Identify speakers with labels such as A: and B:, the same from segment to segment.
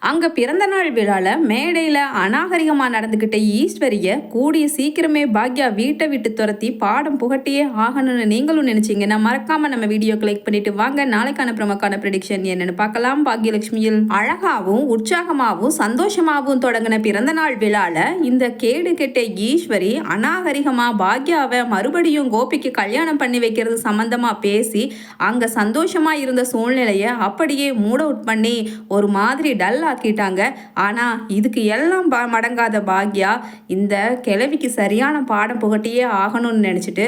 A: அங்க பிறந்த நாள் விழால மேடையில அநாகரிகமா நடந்துகிட்ட ஈஸ்வரிய கூடிய சீக்கிரமே பாக்யா வீட்டை விட்டு துரத்தி பாடம் புகட்டியே ஆகணும்னு நீங்களும் நினைச்சீங்கன்னா மறக்காம நம்ம வீடியோ கிளிக் பண்ணிட்டு வாங்க. நாளைக்கான பிரமக்கான ப்ரெடிக்ஷன் என்னன்னு பார்க்கலாம். பாக்யலட்சுமியில் அழகாவும் உற்சாகமாகவும் சந்தோஷமாகவும் தொடங்கின பிறந்த நாள் விழால இந்த கேடு கெட்ட ஈஸ்வரி அநாகரிகமா பாக்யாவை மறுபடியும் கோபிக்கு கல்யாணம் பண்ணி வைக்கிறது சம்பந்தமா பேசி அங்க சந்தோஷமா இருந்த சூழ்நிலையை அப்படியே மூட் அவுட் பண்ணி ஒரு மாதிரி டல் ஆக்கிட்டாங்க ஆனால் இதுக்கு எல்லாம் ப- மடங்காத பாக்யா இந்த கிழவிக்கு சரியான பாடம் புகட்டியே ஆகணும்னு நினச்சிட்டு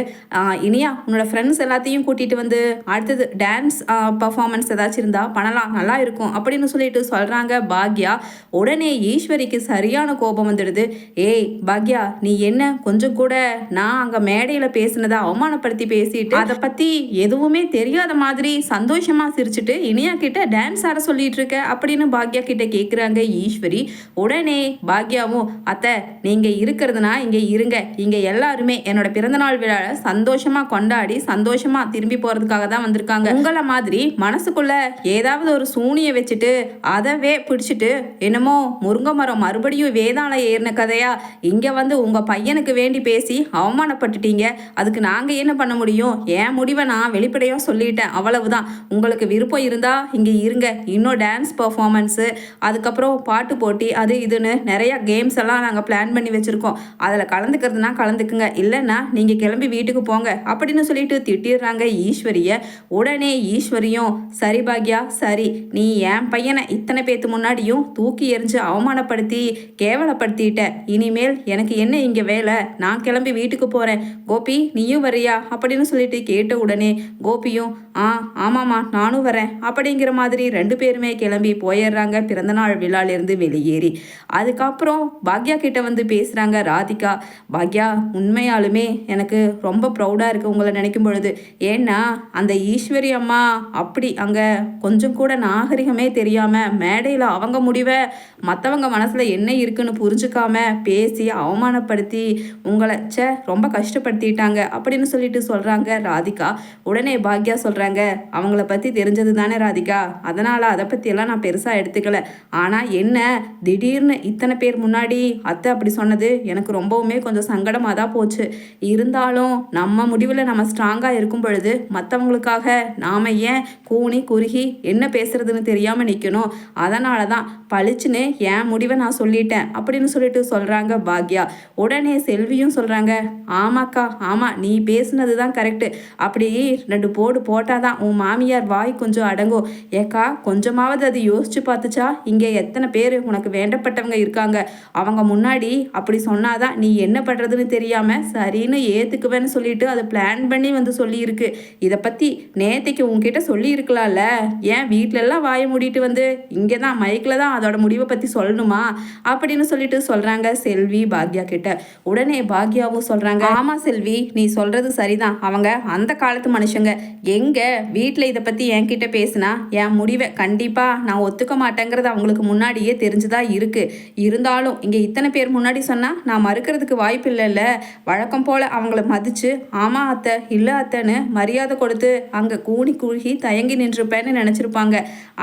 A: இனியா உன்னோட ஃப்ரெண்ட்ஸ் எல்லாத்தையும் கூட்டிகிட்டு வந்து அடுத்தது டான்ஸ் பர்ஃபார்மன்ஸ் ஏதாச்சும் இருந்தால் பண்ணலாம் நல்லா இருக்கும் அப்படின்னு சொல்லிட்டு சொல்கிறாங்க பாக்யா. உடனே ஈஸ்வரிக்கு சரியான கோபம் வந்துடுது. ஏய் பாக்யா நீ என்ன கொஞ்சம் கூட நான் அங்கே மேடையில் பேசினதை அவமானப்படுத்தி பேசிட்டு அதை பற்றி எதுவுமே தெரியாத மாதிரி சந்தோஷமாக சிரிச்சுட்டு இனியா கிட்ட டான்ஸ் ஆட சொல்லிட்டு இருக்க அப்படின்னு பாக்யா கிட்ட கேட்குறாங்க ஈஸ்வரி. உடனே பாக்யாவும் அத்தை நீங்கள் இருக்கிறதுனா இங்கே இருங்க. இங்கே எல்லாருமே என்னோட பிறந்தநாள் விழாவை சந்தோஷமாக கொண்டாடி சந்தோஷமா திரும்பி போகிறதுக்காக தான் வந்திருக்காங்க. உங்களை மாதிரி மனசுக்குள்ள ஏதாவது ஒரு சூனியை வச்சுட்டு அதவே பிடிச்சிட்டு என்னமோ முருங்கை மரம் மறுபடியும் வேதாளம் ஏறின கதையா இங்கே வந்து உங்கள் பையனுக்கு வேண்டி பேசி அவமானப்பட்டுட்டீங்க. அதுக்கு நாங்கள் என்ன பண்ண முடியும்? என் முடிவை நான் வெளிப்படையாக சொல்லிட்டேன். அவ்வளவுதான். உங்களுக்கு விருப்பம் இருந்தால் இங்கே இருங்க. இன்னும் டான்ஸ் பர்ஃபார்மன்ஸு அதுக்கப்புறம் பாட்டு போட்டி அது இதுன்னு நிறையா கேம்ஸ் எல்லாம் நாங்கள் பிளான் பண்ணி வச்சுருக்கோம். அதில் கலந்துக்கிறதுனா கலந்துக்குங்க. இல்லைன்னா நீங்கள் கிளம்பி வீட்டுக்கு போங்க அப்படின்னு சொல்லிட்டு திட்டிடுறாங்க ஈஸ்வரியை. உடனே ஈஸ்வரியும் சரி பாக்யா சரி. நீ என் பையனை இத்தனை பேத்து முன்னாடியும் தூக்கி எறிஞ்சு அவமானப்படுத்தி கேவலப்படுத்திட்ட. இனிமேல் எனக்கு என்ன இங்கே வேலை? நான் கிளம்பி வீட்டுக்கு போகிறேன் கோபி நீயும் வரியா? அப்படின்னு சொல்லிட்டு கேட்ட உடனே கோபியும் ஆ ஆமாம்மா நானும் வரேன். அப்படிங்கிற மாதிரி ரெண்டு பேருமே கிளம்பி போயிடுறாங்க. பிறந்தநாள் விழாலேருந்து வெளியேறி. அதுக்கப்புறம் பாக்யா கிட்ட வந்து பேசுகிறாங்க ராதிகா. பாக்யா உண்மையாலுமே எனக்கு ரொம்ப ப்ரௌடாக இருக்குது உங்களை நினைக்கும் பொழுது. ஏன்னா அந்த ஈஸ்வரி அம்மா அப்படி அங்கே கொஞ்சம் கூட நாகரிகமே தெரியாமல் மேடையில் அவங்க முடிவை மற்றவங்க மனசில் என்ன இருக்குன்னு புரிஞ்சுக்காம பேசி அவமானப்படுத்தி உங்களை சே ரொம்ப கஷ்டப்படுத்திட்டாங்க அப்படின்னு சொல்லிட்டு சொல்கிறாங்க ராதிகா. உடனே பாக்யா சொல்கிறாங்க அவங்கள பற்றி தெரிஞ்சது தானே ராதிகா? அதனால் அதை பற்றியெல்லாம் நான் பெருசாக எடுத்துக்கல. ஆனால் என்ன? திடீர்னு இத்தனை பேர் முன்னாடி அத்தை அப்படி சொன்னது எனக்கு ரொம்பவுமே கொஞ்சம் சங்கடமாக தான் போச்சு. இருந்தாலும் நம்ம முடிவில் நம்ம ஸ்ட்ராங்காக இருக்கும் பொழுது மற்றவங்களுக்காக நாம் ஏன் கூனி குறுகி என்ன பேசுறதுன்னு தெரியாமல் நிற்கணும் அதனால தான் பளிச்சுன்னு என் முடிவை நான் சொல்லிட்டேன் அப்படின்னு சொல்லிட்டு சொல்கிறாங்க பாக்யா. உடனே செல்வியும் சொல்கிறாங்க ஆமாக்கா ஆமாம் நீ பேசுனது தான் கரெக்டு அப்படி ரெண்டு போடு போட்டால் தான் உன் மாமியார் வாய் கொஞ்சம் அடங்கும் ஏக்கா கொஞ்சமாவது அது யோசிச்சு பார்த்துச்சா? இங்கே எத்தனை பேர் உனக்கு வேண்டப்பட்டவங்க இருக்காங்க. அவங்க முன்னாடி அப்படி சொன்னாதான் நீ என்ன பண்ணுறதுன்னு தெரியாமல் சரின்னு ஏற்றுக்குவேன்னு சொல்லிட்டு அதை பிளான் பண்ணி வந்து சொல்லியிருக்கு. இதை பற்றி நேத்தைக்கு உன்கிட்ட சொல்லியிருக்கலாம்ல. ஏன் வீட்டிலலாம் வாயை மூடிட்டு வந்து இங்கே தான் மைக்கில் தான் அதோட முடிவை பற்றி சொல்லணுமா? அப்படின்னு சொல்லிட்டு சொல்கிறாங்க செல்வி பாக்யா கிட்ட. உடனே பாக்யாவும் சொல்கிறாங்க ஆமாம் செல்வி நீ சொல்கிறது சரிதான். அவங்க அந்த காலத்து மனுஷங்க. எங்க வீட்டில் இதை பற்றி என்கிட்ட பேசுனா என் முடிவை கண்டிப்பாக நான் ஒத்துக்க மாட்டேங்கிறது அவங்களுக்கு முன்னாடியே தெரிஞ்சுதான் இருக்கு. இருந்தாலும் இங்கே இத்தனை பேர் முன்னாடி சொன்னால் நான் மறுக்கிறதுக்கு வாய்ப்பு இல்லைல்ல. வழக்கம் போல் அவங்கள மதித்து ஆமாம் அத்தை இல்லை அத்தைன்னு மரியாதை கொடுத்து அங்கே கூனி கூழி தயங்கி நின்றுப்பேன்னு நினச்சிருப்பாங்க.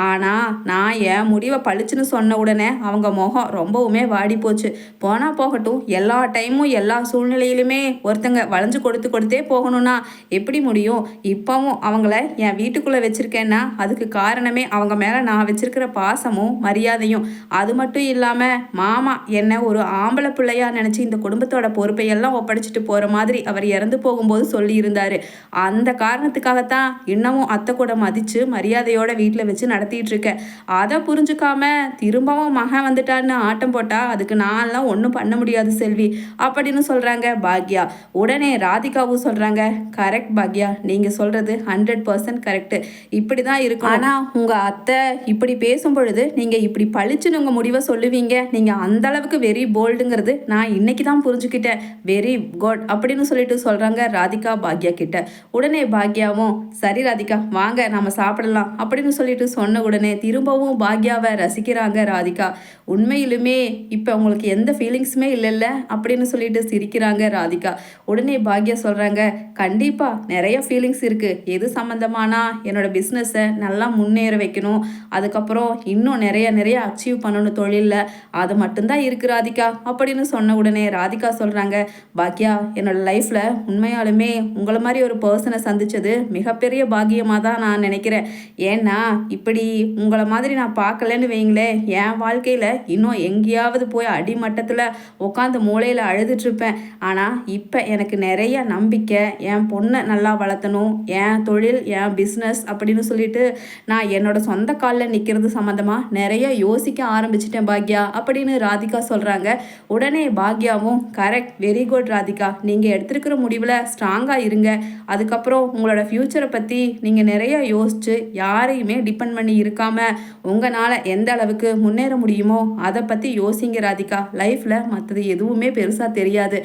A: ஆனால் நான் என் முடிவை பளிச்சுன்னு சொன்ன உடனே அவங்க முகம் ரொம்பவுமே வாடி போச்சு. போனால் போகட்டும் எல்லா டைமும் எல்லா சூழ்நிலையிலுமே ஒருத்தங்க வளைஞ்சு கொடுத்து கொடுத்தே போகணும்னா எப்படி முடியும்? இப்போவும் அவங்கள என் வீட்டுக்குள்ளே வச்சுருக்கேன்னா அதுக்கு காரணமே அவங்க மேலே நான் வச்சுருக்கிற பாசமும் மரியாதையும். அது மட்டும் இல்லாமல் மாமா என்னை ஒரு ஆம்பளை பிள்ளையா நினச்சி இந்த குடும்பத்தோட பொறுப்பையெல்லாம் ஒப்படைச்சிட்டு போகிற மாதிரி அவர் இறந்து போகும்போது சொல்லியிருந்தார். அந்த காரணத்துக்காகத்தான் இன்னமும் அத்தை கூட மதித்து மரியாதையோட வீட்டில் வச்சு நடத்திட்டு இருக்கேன் அதை புரிஞ்சுக்காம திரும்பவும் மகன் வந்துட்டான்னு ஆட்டம் போட்டால் அதுக்கு நான்லாம் ஒன்றும் பண்ண முடியாது செல்வி. அப்படின்னு சொல்கிறாங்க பாக்யா. உடனே ராதிகாவும் சொல்கிறாங்க கரெக்ட் பாக்யா நீங்கள் சொல்கிறது ஹண்ட்ரட் பர்சன்ட் கரெக்டு இப்படி தான் இருக்கும் ஆனால் உங்கள் அத்தை இப்படி பேசும் பொழுது நீங்கள் இப்படி பளிச்சுன்னு உங்கள் முடிவை சொல்லுவீங்க. நீங்கள் அந்த அளவுக்கு வெரி போல்டுங்கிறது நான் இன்னைக்கு தான் புரிஞ்சுக்கிட்டேன். வெரி குட் அப்படின்னு சொல்லிட்டு சொல்கிறாங்க ராதிகா பாக்யா கிட்ட. உடனே பாக்யாவும் சரி ராதிகா வாங்க நம்ம சாப்பிடலாம். அப்படின்னு சொல்லிட்டு சொன்ன உடனே திரும்பவும் பாக்யாவை ரசிக்கிறாங்க ராதிகா. உண்மையிலுமே இப்போ உங்களுக்கு எந்த ஃபீலிங்ஸுமே இல்லைல்ல? அப்படின்னு சொல்லிட்டு சிரிக்கிறாங்க ராதிகா. உடனே பாக்யா சொல்கிறாங்க கண்டிப்பாக நிறைய ஃபீலிங்ஸ் இருக்குது எது சம்மந்தமானா என்னோட பிஸ்னஸை நல்லா முன்னேற வைக்கணும். அதுக்கப்புறம் இன்னும் நிறைய நிறைய அச்சீவ் பண்ணணும் தொழிலில். அது மட்டும்தான் இருக்குது ராதிகா. அப்படின்னு சொன்ன உடனே ராதிகா சொல்கிறாங்க பாக்யா என்னோட லைஃப்பில் உண்மையாலுமே உங்களை மாதிரி ஒரு பர்சனை சந்தித்தது மிகப்பெரிய பாக்கியமாக தான் நான் நினைக்கிறேன். ஏன்னா இப்படி உங்களை மாதிரி நான் பார்க்கலன்னு வைங்களேன் என் வாழ்க்கையில் இன்னும் எங்கேயாவது போய் அடிமட்டத்தில் உட்காந்து மூளையில் அழுதுட்ருப்பேன் ஆனால் இப்போ எனக்கு நிறைய நம்பிக்கை. என் பொண்ணை நல்லா வளர்த்தணும். என் தொழில் என் பிஸ்னஸ் அப்படின்னு சொல்லிட்டு நான் என்னோட சொந்த காலில் நிற்கிறது சம்மந்தமாக நிறைய யோசிக்க ஆரம்பிச்சிட்டேன் பாக்யா அப்படின்னு ராதிகா சொல்கிறாங்க உடனே பாக்யாவும் கரெக்ட் வெரி குட் ராதிகா. நீங்கள் எடுத்திருக்கிற முடிவில் ஸ்ட்ராங்காக இருங்க. அதுக்கப்புறம் உங்களோட ஃப்யூச்சரை பற்றி நீங்கள் நிறைய யோசிச்சு யாரையுமே டிபெண்ட் பண்ணி இருக்காமல் உங்களால் எந்த அளவுக்கு முன்னேற முடியுமோ அதை பற்றி யோசிங்க ராதிகா. லைஃப்பில் மற்றது எதுவுமே பெருசாக தெரியாது.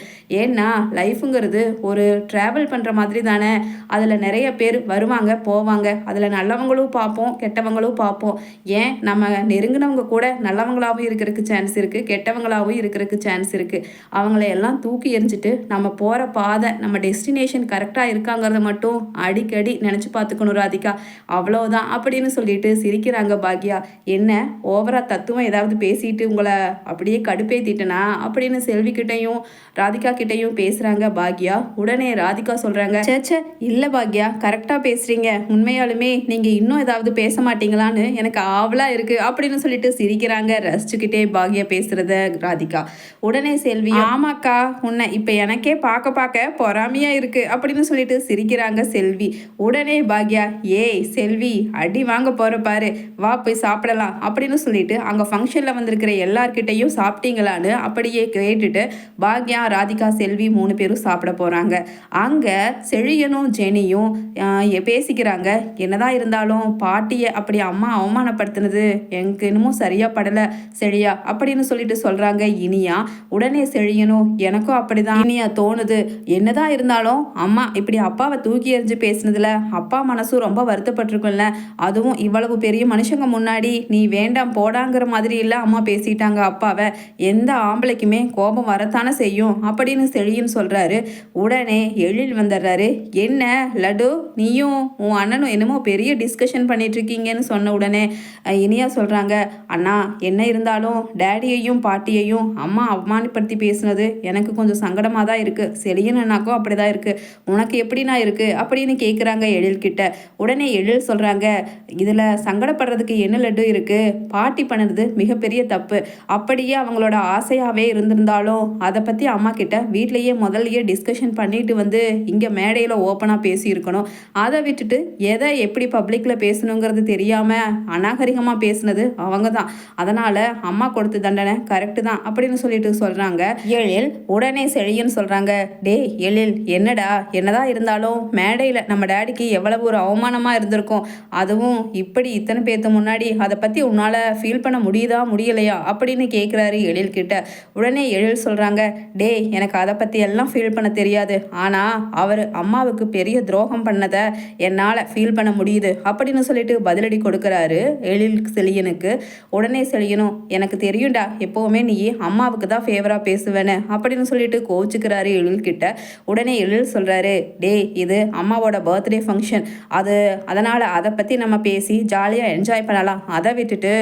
A: ஏன்னா லைஃபுங்கிறது ஒரு ட்ராவல் பண்ணுற மாதிரி தானே. அதில் நிறைய பேர் வருவாங்க போவாங்க. அதில் நல்லவங்களும் பார்ப்போம் கெட்டவங்களும் பார்ப்போம். ஏன்? நம்ம நெருங்கினவங்க கூட நல்லவங்களாகவும் இருக்கிறதுக்கு சான்ஸ் இருக்குது கெட்டவங்களாகவும் இருக்கிறதுக்கு சான்ஸ் இருக்குது அவங்கள எல்லாம் தூக்கி எறிஞ்சிட்டு நம்ம போகிற பாதை நம்ம டெஸ்டினேஷன் கரெக்டாக இருக்காங்கிறத மட்டும் அடிக்கடி நினச்சி பார்த்துக்கணும் ராதிகா. அவ்வளோதான் அப்படின்னு சொல்லிட்டு சிரிக்கிறாங்க பாக்யா. என்ன? ஓவரா தத்துவம் ஏதாவது பேசிட்டு உங்களை அப்படியே கடுப்பேத்திட்டனா? அப்படின்னு செல்வி கிட்டையும் ராதிகா கிட்டையும் பேசுகிறாங்க பாக்யா. உடனே ராதிகா சொல்கிறாங்க சேச்சே இல்லை பாக்யா. கரெக்டாக பேசுகிறீங்க உண்மையாலுமே நீங்கள் இன்னும் ஏதாவது பேச மாட்டீங்களான்னு எனக்கு ஆவலாக இருக்குது அப்படின்னு சொல்லிட்டு சிரிக்கிறாங்க ரசிச்சுக்கிட்டே பாக்யா பேசுகிறத ராதிகா. உடனே செல்வி ஆமாக்கா உன்னை இப்போ எனக்கே பார்க்க பார்க்க பொறாமையாக இருக்குது அப்படின்னு சொல்லிட்டு சிரிக்கிறாங்க செல்வி. உடனே பாக்யா ஏய் செல்வி அடி வாங்க போகிற பாரு. வா போய் சாப்பிடலாம் அப்படின்னு சொல்லிட்டு அங்கே ஃபங்க்ஷனில் வந்திருக்கிற எல்லார்கிட்டையும் சாப்பிட்டீங்களான்னு அப்படியே கேட்டுட்டு பாக்யா ராதிகா செல்வி மூணு பேரும் சாப்பிட போகிறாங்க அங்கே செழியனும் ஜெனியும் பேசிக்கிறாங்க. என்னதான் இருந்தாலும் பாட்டியை அப்படி அம்மா அவமானப்படுத்தினது எனக்கு இன்னமும் சரியாக படலை. செழியா அப்படின்னு சொல்லிட்டு சொல்கிறாங்க இனியா உடனே செழியணும் எனக்கும் அப்படிதான் இனியா தோணுது. என்னதான் இருந்தாலும் அம்மா இப்படி அப்பாவை தூக்கி எறிஞ்சு பேசினதில் அப்பா மனசும் ரொம்ப வருத்தப்பட்டிருக்கும்ல. அதுவும் இவ்வளவு பெரிய மனுஷங்க முன்னாடி நீ வேண்டாம் போடாங்கிற மாதிரி இல்லை அம்மா பேசிட்டாங்க அப்பாவை. எந்த ஆம்பளைக்குமே கோபம் வரத்தானே செய்யும் அப்படின்னு செழியும் சொல்கிறாரு உடனே எழில் வந்துடுறாரு. என்ன லடு நீயும் உன் அண்ணனும் என்னமோ பெரிய டிஸ்கஷன் பண்ணிகிட்ருக்கீங்கன்னு சொன்ன உடனே இனியா சொல்கிறாங்க அண்ணா என்ன இருந்தாலும் டேடியையும் பாட்டியையும் அம்மா அவமானப்படுத்தி பேசுனது எனக்கு கொஞ்சம் சங்கடமாக தான் இருக்குது செழியன் அண்ணாக்கும் அப்படிதான் இருக்குது உனக்கு எப்படிண்ணா இருக்குது அப்படின்னு கேட்குறாங்க எழில்கிட்ட. உடனே எழில் சொல்கிறாங்க இதில் சங்கடப்படுறதுக்கு என்ன லட்டு இருக்கு? பாட்டி பண்ணுறது மிகப்பெரிய தப்பு. அப்படியே அவங்களோட ஆசையாகவே இருந்திருந்தாலும் அதை பற்றி அம்மா கிட்ட வீட்லேயே முதல்லையே டிஸ்கஷன் பண்ணிட்டு வந்து இங்கே மேடையில் ஓப்பனாக பேசியிருக்கணும். அது அதை விட்டுட்டு எதை எப்படி பப்ளிக்கில் பேசணுங்கிறது தெரியாமல் அநாகரிகமாக பேசுனது அவங்க தான் அதனால் அம்மா கொடுத்த தண்டனை கரெக்டு தான் அப்படின்னு சொல்லிட்டு சொல்கிறாங்க எழில் உடனே செழியன்னு சொல்கிறாங்க டேய் எழில் என்னடா? என்னதான் இருந்தாலும் மேடையில் நம்ம டேடிக்கு எவ்வளவு ஒரு அவமானமாக இருந்திருக்கும். அதுவும் இப்படி இத்தனை பேர்த்து முன்னாடி அதை பற்றி உன்னால் ஃபீல் பண்ண முடியுதா முடியலையா? அப்படின்னு கேட்குறாரு எழில் கிட்ட. உடனே எழில் சொல்கிறாங்க டேய் எனக்கு அதை பற்றி எல்லாம் ஃபீல் பண்ண தெரியாது. ஆனால் அவர் அம்மாவுக்கு பெரிய துரோகம் பண்ணதை என்னால் ஃபீல் பண்ண முடியுது அப்படின்னு சொல்லிட்டு பதிலடி கொடுக்குறாரு எழில் செழியனுக்கு. உடனே செழியனும் எனக்கு தெரியும்டா எப்போவுமே நீ அம்மாவுக்கு தான் ஃபேவராக பேசுவேன்னு அப்படின்னு சொல்லிட்டு கோச்சுக்கிறாரு எழில்கிட்ட உடனே எழில் சொல்கிறாரு டேய் இது அம்மாவோட பர்த்டே ஃபங்க்ஷன் அது அதனால் அதை பற்றி நம்ம பேசி ஜாலியாக என்ஜாய் பண்ணலாம். அதை விட்டுட்டு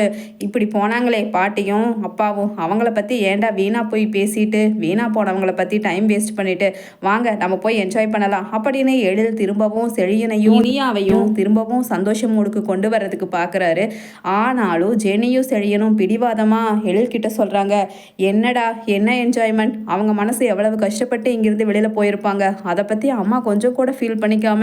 A: இப்படி போனாங்களே பாட்டியும் அப்பாவும். அவங்கள பற்றி ஏன்டா வீணாக போய் பேசிட்டு வீணாக போனவங்கள பற்றி டைம் வேஸ்ட் பண்ணிவிட்டு வாங்க நம்ம போய் என்ஜாய் பண்ணலாம். அப்படின்னு எழில் திரும்பவும் செழியனையும் இனியாவையும் திரும்பவும் சந்தோஷ மூடுக்கு கொண்டு வர்றதுக்கு பார்க்குறாரு ஆனாலும் ஜெனியும் செழியனும் பிடிவாதமாக எழில் கிட்ட சொல்கிறாங்க என்னடா என்ன என்ஜாய்மெண்ட் அவங்க மனசு எவ்வளவு கஷ்டப்பட்டு இங்கிருந்து வெளியில் போயிருப்பாங்க. அதை பற்றி அம்மா கொஞ்சம் கூட ஃபீல் பண்ணிக்காம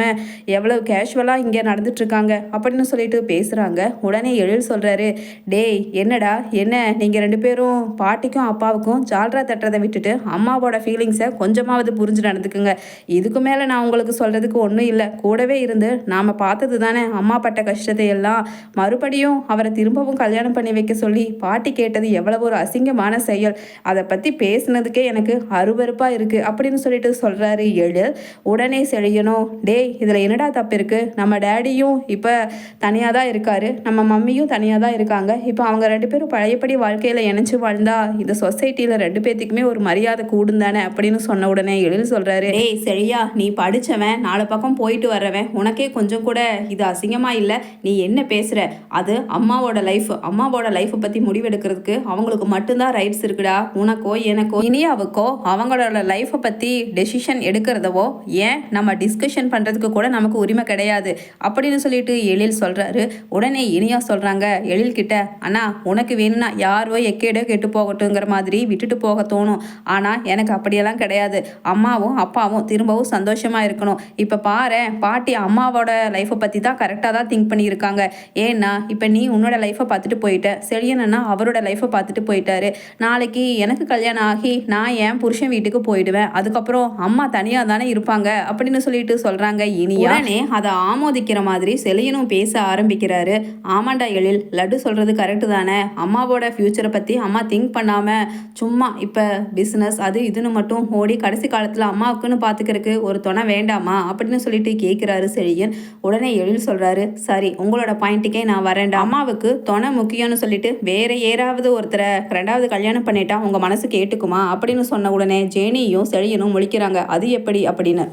A: எவ்வளவு கேஷுவலாக இங்கே நடந்துட்டுருக்காங்க. அப்படின்னு சொல்லிட்டு பேசுகிறாங்க உடனே எழில் சொல்கிறாரு டேய் என்னடா என்ன? நீங்கள் ரெண்டு பேரும் பாட்டிக்கும் அப்பாவுக்கும் ஜால்ரா தட்டுறதை விட்டுட்டு அம்மாவோட ஃபீலிங்ஸை கொஞ்சமாவது புரிஞ்சு நடந்துக்குங்க. இதுக்கு மேலே நான் உங்களுக்கு சொல்கிறதுக்கு ஒன்றும் இல்லை. கூடவே இருந்து நாம் பார்த்தது தானே? அம்மா பட்ட கஷ்டத்தை எல்லாம் மறுபடியும் அவரை திரும்பவும் கல்யாணம் பண்ணி வைக்க சொல்லி பாட்டி கேட்டது எவ்வளவு ஒரு அசிங்கமான செயல். அதை பற்றி பேசுனதுக்கே எனக்கு அருவருப்பாக இருக்குது அப்படின்னு சொல்லிட்டு சொல்கிறாரு எழில் உடனே செழியணும் டேய் இதில் என்னடா தப்பு இருக்குது நம்ம டேடியும் இப்போ தனியாக தான் இருக்காரு. நம்ம மம்மியும் தனியாக தான் இருக்காங்க. இப்போ அவங்க ரெண்டு பேரும் பழையபடி வாழ்க்கையில் இணைஞ்சு வாழ்ந்தா இந்த சொசைட்டியில் ரெண்டு பேர்த்துக்குமே ஒரு மரியாதை கூடும் தானே? அப்படின்னு சொன்ன உடனே எழில் சொல்கிறாரு டேய் செழியா நீ படித்தவன் நாலு பக்கம் போயிட்டு வரவன் உனக்கே கொஞ்சம் கூட இது அசிங்கமாக இல்லை. நீ என்ன பேசுகிற அது அம்மாவோட லைஃப் அம்மாவோட லைஃப்பை பற்றி முடிவெடுக்கிறதுக்கு அவங்களுக்கு மட்டும்தான் ரைட்ஸ் இருக்குடா. உனக்கோ எனக்கோ இனியாவுக்கோ அவங்களோட லைஃப்பை பற்றி டெசிஷன் எடுக்கிறதவோ ஏன் நம்ம டிஸ்கஷன் பண்ணுறதுக்கு கூட நமக்கு உரிமை கிடையாது. அப்படின்னு சொல்லிட்டு எழில் சொல்கிறாரு உடனே இனியா சொல்கிறாங்க எழில் கிட்ட அண்ணா உனக்கு வேணும்னா யாரோ எக்கேடோ கெட்டு போகட்டுங்கிற மாதிரி விட்டுட்டு போக தோணும். ஆனால் எனக்கு அப்படியெல்லாம் கிடையாது. அம்மாவும் அப்பாவும் திரும்பவும் சந்தோஷமாக இருக்கணும். இப்போ பாரு பாட்டி அம்மாவோட லைஃப்பை பற்றி தான் கரெக்டாக தான் திங்க் பண்ணியிருக்காங்க. ஏன்னா இப்போ நீ உன்னோட லைஃப்பை பார்த்துட்டு போயிட்ட. செழியனா அவரோட லைஃப்பை பார்த்துட்டு போயிட்டாரு. நாளைக்கு எனக்கு கல்யாணம் ஆகி நான் என் புருஷன் வீட்டுக்கு போயிடுவேன். அதுக்கப்புறம் அம்மா தனியாக தானே இருப்பாங்க அப்படின்னு சொல்லிட்டு சொல்கிறாங்க இனி உடனே அதை ஆமோதிக்கிற மாதிரி செழியனும் பேச ஆரம்பிக்கிறாரு. ஆமாண்டா எழில் லட்டு சொல்கிறது கரெக்டு தானே. அம்மாவோட ஃப்யூச்சரை பற்றி அம்மா திங்க் பண்ணாமல் சும்மா இப்போ பிஸ்னஸ் அது இதுன்னு மட்டும் ஓடி கடைசி காலத்தில் அம்மாவுக்குன்னு பார்த்துக்கிறதுக்கு ஒரு துணை வேண்டாமா அப்படின்னு சொல்லிட்டு கேட்குறாரு செழியன் உடனே எழில் சொல்கிறாரு சரி உங்களோட பாயிண்ட்டுக்கே நான் வரேன்டா அம்மாவுக்கு துணை முக்கியம்னு சொல்லிட்டு வேற ஏறாவது ஒருத்தரை ரெண்டாவது கல்யாணம் பண்ணிட்டா உங்கள் மனசு கேட்டுக்குமா? அப்படின்னு சொன்ன உடனே ஜேனியும் செழியனும் முழிக்கிறாங்க. அது எப்படி? அப்படின்னு.